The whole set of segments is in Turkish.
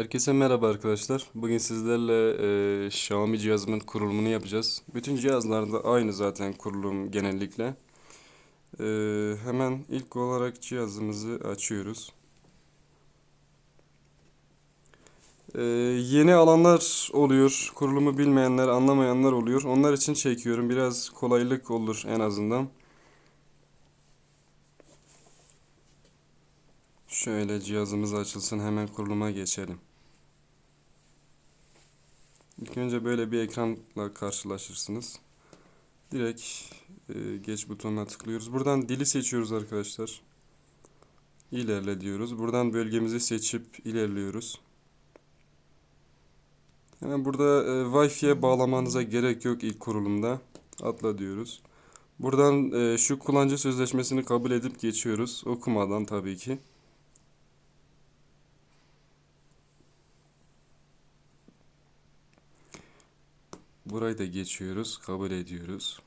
Herkese merhaba arkadaşlar. Bugün sizlerle e, Xiaomi cihazımın kurulumunu yapacağız. Bütün cihazlarda aynı zaten kurulum genellikle. E, hemen ilk olarak cihazımızı açıyoruz. E, yeni alanlar oluyor. Kurulumu bilmeyenler, anlamayanlar oluyor. Onlar için çekiyorum. Biraz kolaylık olur en azından. Şöyle cihazımız açılsın hemen kuruluma geçelim. İlk önce böyle bir ekranla karşılaşırsınız. Direkt e, geç butonuna tıklıyoruz. Buradan dili seçiyoruz arkadaşlar. İlerle diyoruz. Buradan bölgemizi seçip ilerliyoruz. Hemen burada e, Wi-Fi'ye bağlamanıza gerek yok ilk kurulumda. Atla diyoruz. Buradan e, şu kullanıcı sözleşmesini kabul edip geçiyoruz. Okumadan tabii ki. Burayı da geçiyoruz, kabul ediyoruz.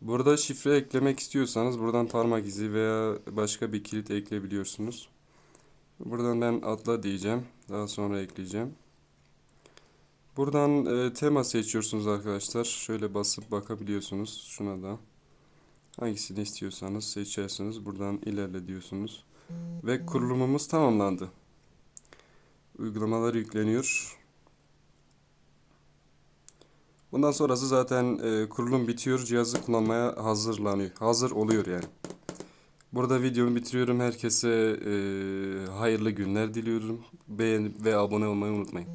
Burada şifre eklemek istiyorsanız buradan parmak izi veya başka bir kilit ekleyebiliyorsunuz. Buradan ben atla diyeceğim. Daha sonra ekleyeceğim. Buradan e, tema seçiyorsunuz arkadaşlar. Şöyle basıp bakabiliyorsunuz şuna da. Hangisini istiyorsanız seçersiniz. Buradan ilerle diyorsunuz. Ve kurulumumuz tamamlandı. Uygulamalar yükleniyor. Bundan sonrası zaten e, kurulum bitiyor. Cihazı kullanmaya hazırlanıyor. Hazır oluyor yani. Burada videomu bitiriyorum. Herkese e, hayırlı günler diliyorum. Beğenip ve abone olmayı unutmayın.